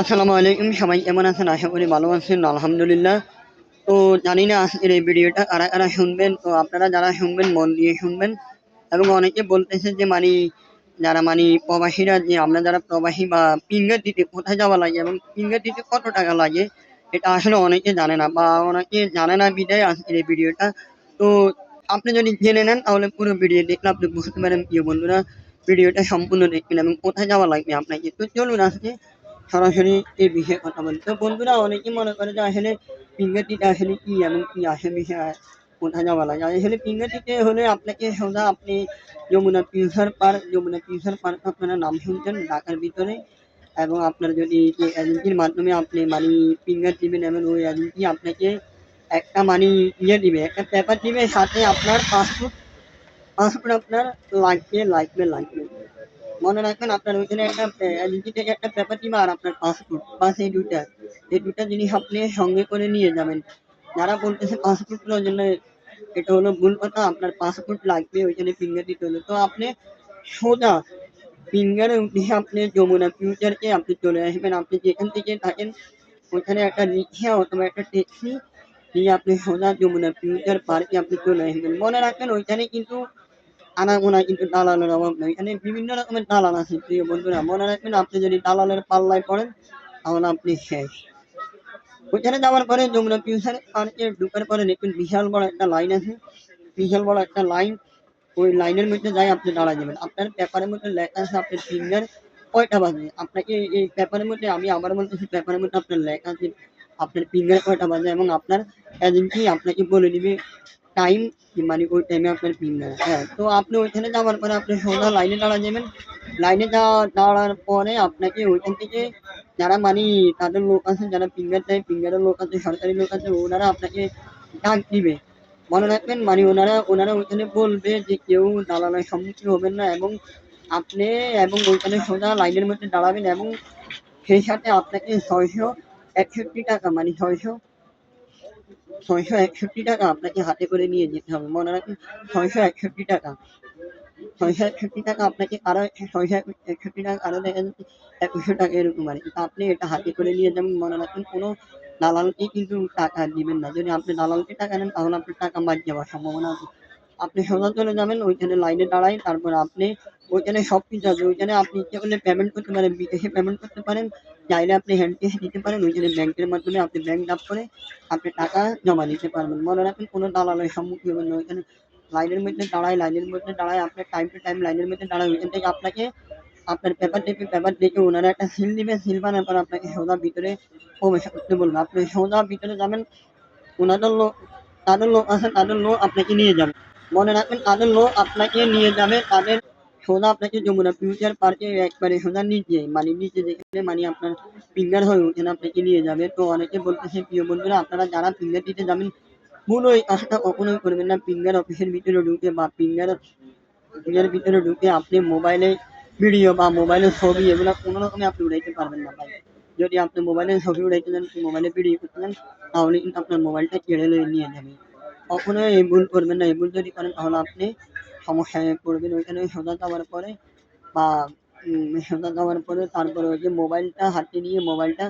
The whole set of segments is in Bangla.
আসসালামু আলাইকুম, সবাই কেমন আছেন? আশা করি ভালো আছেন, আলহামদুলিল্লাহ। তো জানি না আজকের এই ভিডিওটা কারা কারা শুনবেন, তো আপনারা যারা শুনবেন, মন দিয়ে শুনবেন। এবং অনেকে বলতেছে যে মানে যারা মানে প্রবাসীরা যে, আমরা যারা প্রবাসী বা ফিঙ্গার দিতে কোথায় যাওয়া লাগে এবং ফিঙ্গার দিতে কত টাকা লাগে, এটা আসলে অনেকে জানে না বা অনেকে জানে না বিদায় আজকের এই ভিডিওটা। তো আপনি যদি জেনে নেন, তাহলে পুরো ভিডিও দেখলে আপনি বুঝতে পারেন প্রিয় বন্ধুরা, ভিডিওটা সম্পূর্ণ দেখবেন এবং কোথায় যাওয়া লাগবে আপনাকে। তো চলুন আজকে সরাসরি এই বিষয়ে কথা বলি। তো বন্ধুরা, অনেকেই মনে করে যে আসলে ফিঙ্গারটিতে আসলে কি এবং কি আসে বিষয়, কোথায় যাওয়া লাগে? আসলে ফিঙ্গারটিতে হলে আপনাকে সোজা আপনি Jamuna future park, Jamuna future park আপনারা নাম শুনছেন, ঢাকার ভিতরে। এবং আপনার যদি এজেন্সির মাধ্যমে আপনি মানি ফিঙ্গার দিবেন, এবং ওই এজেন্সি আপনাকে একটা মানি ইয়ে দিবে, একটা পেপার দিবে, সাথে আপনার পাসপোর্ট পাসপোর্ট আপনার লাগবে লাগবে লাগবে। মনে রাখবেন আপনার ওইখানে একটা এলজি থেকে একটা পেপার দিবে আর আপনার পাসপোর্ট বাস এই দুইটা এই দুইটা জিনিস আপনি সঙ্গে করে নিয়ে যাবেন যারা বলতেছে পাসপোর্ট জন্য এটা হলো ভুল কথা আপনার পাসপোর্ট লাগবে ওইখানে ফিঙ্গার দিতে হলো তো আপনি সোজা ফিঙ্গারে উঠে আপনি যমুনা ফিউচারকে আপনি চলে আসবেন আপনি যেখান থেকে থাকেন ওইখানে একটা রিক্সা অথবা একটা ট্যাক্সি নিয়ে আপনি সোজা যমুনা ফিউচার পার্কে আপনি চলে আসবেন মনে রাখবেন ওইখানে কিন্তু আনাগোনা কিন্তু দালালের অভাব নেই। এখানে বিভিন্ন রকমের দালাল আছে, প্রিয় বন্ধুরা। মনে রাখবেন, আপনি যদি দালালের পাল্লায় পড়েন, তাহলে আপনি শেষ। ওইখানে যাওয়ার পরে যমুনা ফিউচার পার্কে ঢুকার পরে দেখবেন বিশাল বড় একটা লাইন আছে। বিশাল বড় একটা লাইন, ওই লাইনের মধ্যে যাই আপনি দাঁড়ায় যাবেন। আপনার পেপারের মধ্যে লেখা আছে আপনার ফিঙ্গার কয়টা বাজে? আপনাকে এই পেপারের মধ্যে, আমি আবার বলতেছি, পেপারের মধ্যে আপনার লেখা আছে, আপনার ফিঙ্গার কয়টা বাজে? এবং আপনার এজেন্সি আপনাকে বলে দিবে? টাইম মানে ওই টাইমে আপনার পিন ফিঙ্গার হ্যাঁ তো আপনি ওইখানে যাওয়ার পরে আপনি সোজা লাইনে দাঁড়া যাবেন। লাইনে দাঁড়ার পরে আপনাকে ওইখান থেকে যারা মানে তাদের লোক আছে, যারা ফিঙ্গার দেয় ফিঙ্গারের লোক আছে, সরকারি লোক আছে, ওনারা আপনাকে ডাক দিবে। মনে রাখবেন মানে ওনারা ওনারা ওইখানে বলবে যে কেউ দালালের সম্মুখীন হবেন না এবং আপনি এবং ওইখানে সোজা লাইনের মধ্যে দাঁড়াবেন এবং সেই সাথে আপনাকে ছয়শো একষট্টি টাকা মানে ছয়শো ছয়শো একষট্টি টাকা আপনাকে হাতে করে নিয়ে যেতে হবে। মনে রাখবেন, ছয়শো একষট্টি টাকা। ছয়শো একষট্টি টাকা আপনাকে আরও ছয়শো একষট্টি টাকা আরও দেখা যাচ্ছে একুশশো টাকা এরকম আর কি তা আপনি এটা হাতে করে নিয়ে যাবেন মনে রাখবেন, কোনো দালালকে কিন্তু টাকা দিবেন না। যদি আপনি দালালকে টাকা নেন তাহলে আপনার টাকা বাদ যাওয়ার সম্ভাবনা আছে। আপনি সোজা চলে যাবেন, ওইখানে লাইনে দাঁড়ায়, তারপর আপনি ওইখানে সব কিছু আছে। ওইখানে আপনি ইচ্ছে করলে পেমেন্ট করতে পারেন, বিদেশে পেমেন্ট করতে পারেন। চাইলে আপনি হ্যান্ড ক্যাশ দিতে পারেন ওইখানে ব্যাংকের মাধ্যমে আপনি ব্যাংক ডাপ করে আপনি টাকা জমা দিতে পারবেন। মনে রাখবেন, কোনো দালালের সম্মুখীন হবেন না, ওইখানে লাইনের মধ্যে দাঁড়ায়, লাইনের মধ্যে দাঁড়ায়, আপনার টাইম টু টাইম লাইনের মধ্যে দাঁড়ায়, ওইখান থেকে আপনাকে, আপনার পেপার টেপে পেপার দেখে ওনারা একটা সিল দিবে সিল বানার পর আপনাকে সোজা ভিতরে প্রবেশ করতে বলবে। আপনি সোজা ভিতরে যাবেন, ওনাদের লোক তাদের লোক আছে, তাদের লোক আপনাকে নিয়ে যাবে। মনে রাখবেন, তাদের লোক আপনাকে নিয়ে যাবে, তাদের সোজা আপনাকে যমুনা ফিউচার পার্কে একবারে সোজা নিচে মানে নিচে যেখানে মানে আপনার ফিঙ্গার হয়ে ওখানে আপনাকে নিয়ে যাবে। তো অনেকে বলতেছে, প্রিয় বন্ধুরা, আপনারা যারা ফিঙ্গার দিতে যাবেন ভুল ওই কাজটা কখনোই করবেন না ফিঙ্গার অফিসের ভিতরে ঢুকে বা ফিঙ্গার ফিঙ্গার ভিতরে ঢুকে আপনি মোবাইলে ভিডিও বা মোবাইলের ছবি এগুলো কোনো রকমে আপনি উড়াইতে পারবেন না ভাই। যদি আপনি মোবাইলের ছবি উড়াইতে চান মোবাইলে ভিডিও করতে চান তাহলে কিন্তু আপনার মোবাইলটা কেড়ে নিয়ে যাবে। কখনোই এই ভুল করবেন না, এই ভুল যদি করেন, তাহলে আপনি সমস্যায় পড়বেন, ওইখানে সোজা যাওয়ার পরে বা সোজা যাওয়ার পরে তারপরে ওই যে মোবাইলটা হাতে নিয়ে মোবাইলটা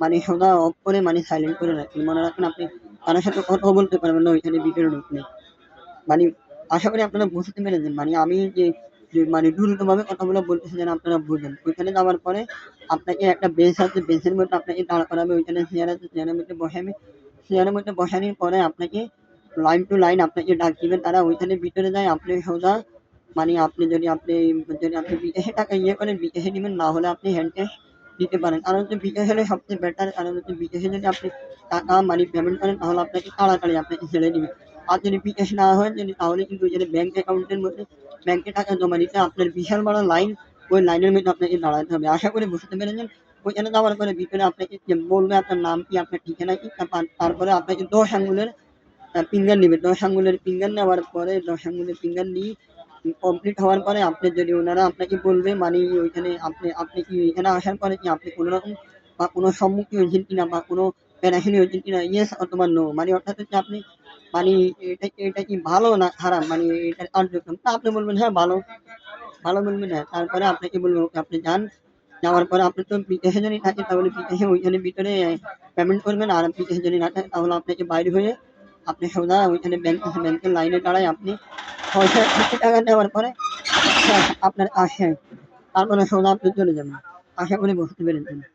মানে সোজা অফ করে মানে সাইলেন্ট করে রাখবেন মনে রাখবেন আপনি কারোর সাথে কথা বলতে পারবেন না, ওইখানে ভিতরে ঢুকলে। মানে আশা করি আপনারা বুঝতে পেরেছেন। মানে আমি যে মানে দ্রুতভাবে কথাগুলো বলতেছি যেন আপনারা বুঝেন। ওইখানে যাওয়ার পরে আপনাকে একটা বেঞ্চ আছে বেঞ্চের মধ্যে আপনাকে দাঁড় করাবে। ওইখানে চেয়ার আছে চেয়ারের মধ্যে বসাবে। চেয়ারের মধ্যে বসানোর পরে আপনাকে লাইন টু লাইন আপনাকে ডাক দিবে তারা ওইখানে ভিতরে যায় আপনি সোজা মানে আপনি যদি আপনি যদি আপনি বিকাশে টাকা ইয়ে করেন বিকাশে নেবেন না হলে আপনি হ্যান্ড ক্যাশ দিতে পারেন কারণ হচ্ছে বিকাশ হলে সবচেয়ে বেটার কারণ হচ্ছে বিকাশে যদি আপনি টাকা মানে পেমেন্ট করেন তাহলে আপনাকে তাড়াতাড়ি আপনাকে ছেড়ে দিবে আর যদি বিকাশ না হয় যদি তাহলে কিন্তু ওই যে ব্যাংক অ্যাকাউন্টের মধ্যে ব্যাংকে টাকা জমা দিতে আপনার বিশাল বড় লাইন ওই লাইনের মধ্যে আপনাকে দাঁড়াতে হবে আশা করি বুঝতে পেরেছেন ওইখানে যাওয়ার পরে ভিতরে আপনাকে যে বলবে আপনার নাম কি আপনার ঠিকানা কি তারপর- তারপরে আপনাকে দশ আঙ্গুলের ফিঙ্গার নিবে। দশ আঙ্গুলের ফিঙ্গার নেওয়ার পরে দশ আঙ্গুলের ফিঙ্গার নিয়ে কমপ্লিট হওয়ার পরে আপনি যদি ওনারা আপনাকে বলবে মানে ওইখানে আপনি আপনি কি এখানে আসার পরে কি আপনি কোনো রকম বা কোনো সম্মুখীন হয়েছেন কিনা বা কোনো প্যারাশানি হয়েছেন কিনা? ইয়েস অথবা নো মানে অর্থাৎ হচ্ছে আপনি মানে এটা এটা কি ভালো না খারাপ? মানে এটা কার্যক্রম। তা আপনি বলবেন হ্যাঁ ভালো। ভালো বলবেন হ্যাঁ তারপরে আপনাকে বলব "ওকে, আপনি যান। যাওয়ার পরে আপনি তো বিদেশে যদি থাকেন তাহলে বিদেশে ওইখানে ভিতরে পেমেন্ট করবেন। আর বিদেশে যদি না থাকেন তাহলে আপনাকে বাইরে হয়ে আপনি সোজা ওইখানে ব্যাংক ব্যাংকের লাইনে দাঁড়ায় আপনি পয়সা টাকা নেওয়ার পরে আপনার আসে। তারপরে সোজা আপনি চলে যাবেন। আশা করি বুঝতে পেরেছেন।